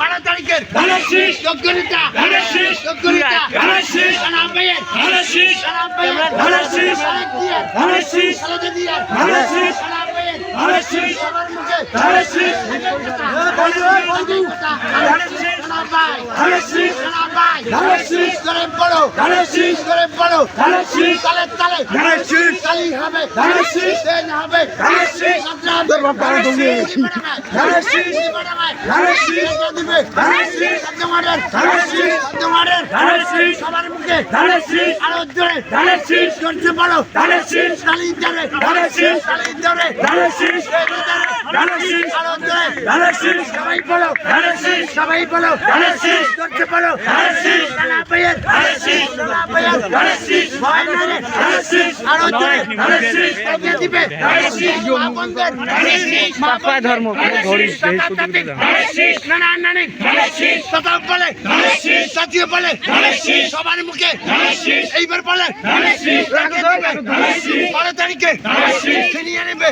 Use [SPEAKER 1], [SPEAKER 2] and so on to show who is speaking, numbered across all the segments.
[SPEAKER 1] বারো তারিখের যোগ্য নেতা যোগ্য নেতা সালাম ভাইয়ের সালাম ভাইয়ের সালাম দিয়ে সালাদা দিয়ে সালাম ভাইয়ের সবার মুখে সালাম ভাই সালাম ভাই করে বড় করে বড় তালে তালে তালি হবে দেন হবে সবার মুখে আরও জোরে জোরছে বলো তালি ধরে তালি ধরে আরও জোরে সবাই বলো সবাই বলো জোরছে বলো সালা ভাইয়ের সালা ভাইয়ের ভয় না রে আরও জোরে এগিয়ে দিবে মা বন্ধের মা
[SPEAKER 2] পাপায় ধর্ম ধরিস
[SPEAKER 1] না না না না কথা বলে সাথীয় বলে সবার মুখে এইবার বলে বারো তারিখে ছিনিয়ে নেবে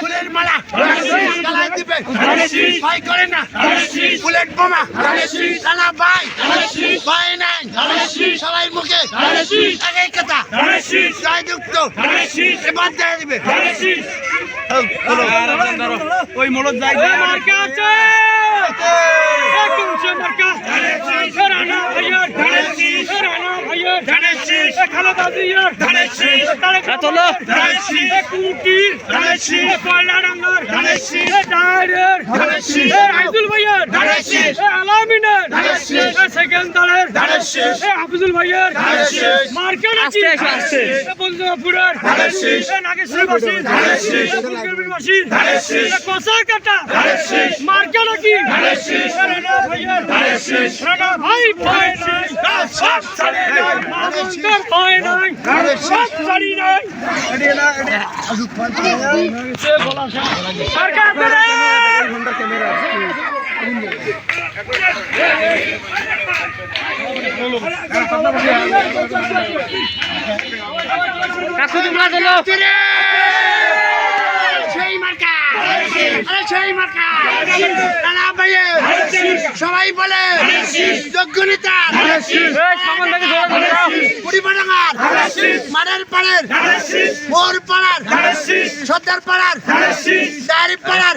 [SPEAKER 1] ফুলের মালা দিবে। ভয় করে না। বুলেট বোমা। সালা ভাই ভয় নাই। সবাই মুখে। একই কথা। জয়যুক্ত। এবার দেখা দিবে।
[SPEAKER 2] ওই মোড়ক যাই
[SPEAKER 3] মার্কা আছে একদম মার্কা রানা ভাইয়ার রানা ভাইয়ার ডায়ের আব্দুল ভাইয়ার আলামিনের সেকেন্ড দলের হাফিজুল ভাইয়ার মার্কা নাকি
[SPEAKER 2] আস্তে এসো, আস্তে।
[SPEAKER 3] বন্ধুপুরের নাগেশ্বর বাসীর বাসীর কষা কাটা মার্কা নাকি রানা ভাইয়ার রানা ভাই ভয় নাই সব ছাড়ে ভয় নাই সব ছাড়ি নাই। মার্কা করে
[SPEAKER 2] কাকু তোমরা
[SPEAKER 1] সেই মার্কা। সেই মার্কা। রানা ভাইয়ের সবাই বলে যোগ্য নেতা কুড়িপাডাঙ্গার মানের পাড়ের মোর পাড়ার সর্দার পাড়ার ডায়েরি পাড়ার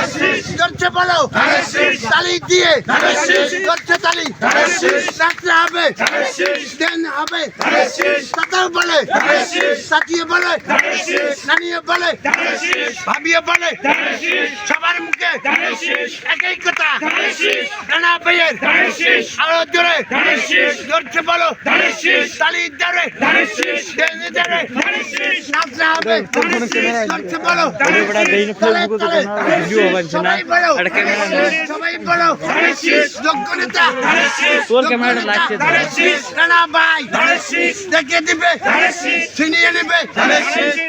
[SPEAKER 1] করছে বলো তালি দিয়ে করছে তালি নাচতে হবে দেন হবে কথাও বলে সাথিয়ে বলে নানিয়ে বলে ভাবিয়ে বলে সবার মুখে একই কথা দাদা ভাইয়ের আরও জোরে করছে বলো তালি ধরে দেন ধরে নাচতে হবে করছে বলো তালে তালে সবাই বলো সবাই বলো। যোগ্য নেতা।
[SPEAKER 2] তোর ক্যামেরাটা লাগছে।
[SPEAKER 1] রানা ভাই। দেখে দিবে। ছিনিয়ে নেবে।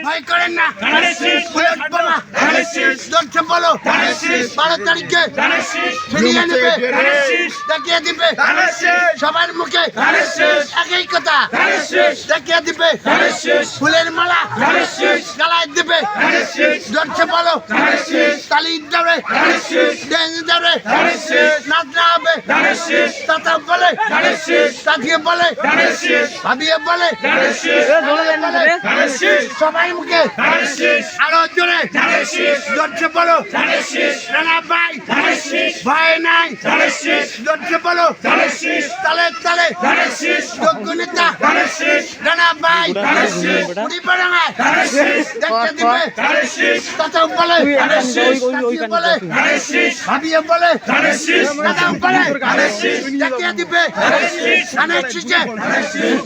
[SPEAKER 1] ভয় করেন না। বুলেট বলো। বারো তারিখে। ছিনিয়ে নেবে। দেখিয়ে দিবে। সবার মুখে। একই কথা। দেখিয়ে দিবে। ফুলের মালা। গালায় দিবে। ধরছে বলো। তালি ধরে। ডেঙ্গি ধরে নাচনা হবে তাতা বলে তাকিয়ে বলে ভাবিয়ে বলে বলে, সবাই মুখে আরও জোরে ধরছে বলো রানা ভাই ভয় নাই ধরছে বলো তালে তালে যোগ্য নেতা রানা ভাই কুড়ি পাড়াঙায় দেখতে দিবে তাতা বলে বলে ভাবিয়ে বলে। নাদাম বলে। ডাকিয়ে দিবে। ধানেশিষে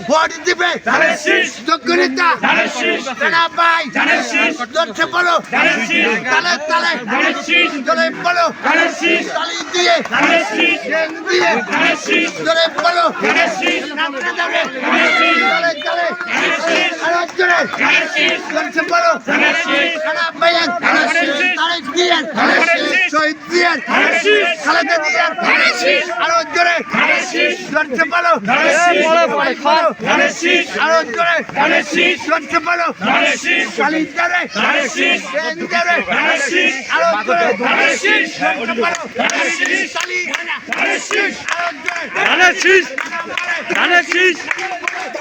[SPEAKER 1] ভোট দিবে। যোগ্যতা নানা ভাই। ধরছে বলো। তালে তালে। চলে বলো। তালি দিয়ে। ঠেং দিয়ে। চলে বলো। নামতে যাবে। চলে চলে আরও চলে ধরছে বলো। নানা ভাই তালে
[SPEAKER 2] দিয়ে। চলে। শহীদ খালেদা আরও জোরে আরও জোরে আরও জোরে কালি আরও জোরে
[SPEAKER 1] ধানের শীষ ধানের শীষ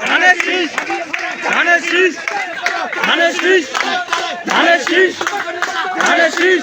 [SPEAKER 1] ধানের শীষ ধানের শীষ ধানের শীষ ধানের শীষ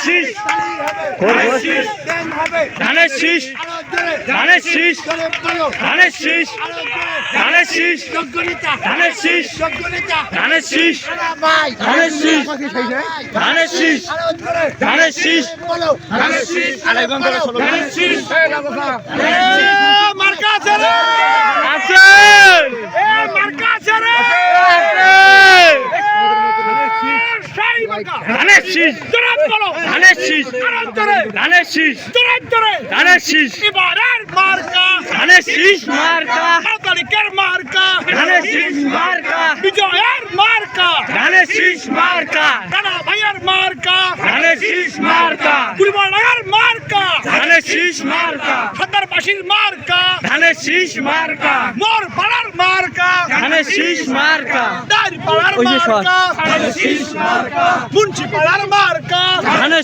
[SPEAKER 1] শীষ ধানের শীষ ধানের শীষ ধানের শীষ ধানের শীষ ধানের শীষ ধানের শীষ ধানের শীষ ধানের শীষ ধানের শীষ ধানের শীষ ধানের শীষ
[SPEAKER 4] মার্কা আছে
[SPEAKER 1] আছে
[SPEAKER 4] মার্কা
[SPEAKER 1] ধানের শীষ শীষ ধানের শীষ ধানের শীষ
[SPEAKER 4] এবারের মার্কা
[SPEAKER 1] ধানের শীষ মার্কা
[SPEAKER 4] তারিখের মার্কা
[SPEAKER 1] ধানের শীষ মার্কা
[SPEAKER 4] বিজয়ের মার্কা
[SPEAKER 1] ধানের শীষ মার্কা
[SPEAKER 4] রানা ভাইয়ের মার্কা
[SPEAKER 1] ধানের শীষ মার্কা
[SPEAKER 4] কুলবাড়ার মার্কা
[SPEAKER 1] ধানের শীষ মার্কা
[SPEAKER 4] সন্দারবাসীর মার্কা
[SPEAKER 1] ধানের শীষ মার্কা
[SPEAKER 4] মোর পাড়ার মার্কা
[SPEAKER 1] ধানের শীষ মার্কা
[SPEAKER 4] দাঁড়ি পাড়ার। মার্কা
[SPEAKER 1] ধানের শীষ মার্কা
[SPEAKER 4] মুন্সি পাড়ার মার্কা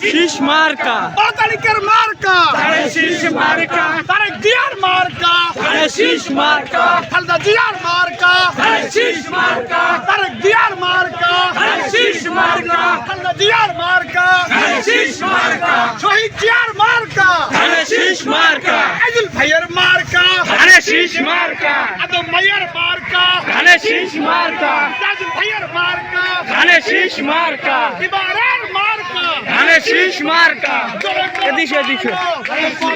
[SPEAKER 1] শীষ মার্কা।
[SPEAKER 4] বারো তারিখের মার্কা।
[SPEAKER 1] ধানের শীষ মার্কা।
[SPEAKER 4] তারেক জিয়ার মার্কা।
[SPEAKER 1] ধানের শীষ মার্কা।
[SPEAKER 4] খালদা জিয়ার মার্কা।
[SPEAKER 1] ধানের শীষ মার্কা।
[SPEAKER 4] তারেক জিয়ার মার্কা।
[SPEAKER 1] ধানের শীষ মার্কা।
[SPEAKER 4] খালদা জিয়ার মার্কা।
[SPEAKER 1] ধানের শীষ মার্কা।
[SPEAKER 4] শহীদ জিয়ার মার্কা।
[SPEAKER 1] ধানের শীষ মার্কা।
[SPEAKER 4] আইজুল ভাইয়ের মার্কা।
[SPEAKER 1] ধানের শীষ মার্কা।
[SPEAKER 4] আদম ভাইয়ের মার্কা।
[SPEAKER 1] ধানের শীষ মার্কা।
[SPEAKER 4] ভাইয়ের মার্কা।
[SPEAKER 1] ধানের শীষ মার্কা।
[SPEAKER 4] এবারের মার্কা।
[SPEAKER 1] ধানের শীষ মার্কা। এদিকে এদিকে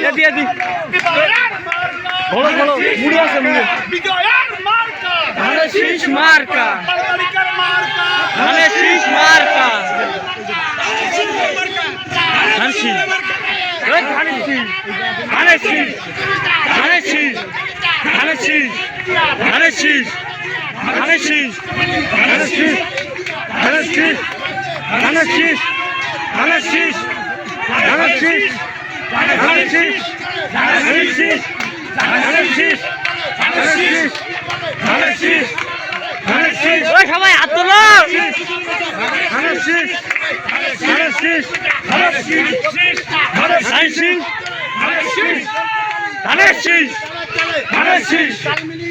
[SPEAKER 1] এদিকে। এদিকে বলো বলো মুড়ি আছে মুড়ি
[SPEAKER 4] বিজয়ের মার্কা।
[SPEAKER 1] ধানের শীষ মার্কা। ধানের শীষ মার্কা। ধানের শীষ। ধানের শীষ। ধানের শীষ। ধানের শীষ। ধানের শীষ। ধানের শীষ ধানের শীষ ধানের শীষ ধানের শীষ ধানের শীষ ধানের শীষ ধানের শীষ ধানের শীষ ধানের শীষ ধানের শীষ ধানের শীষ ধানের শীষ ওই সবাই হাত তোলো ধানের শীষ ধানের শীষ ধানের শীষ ধানের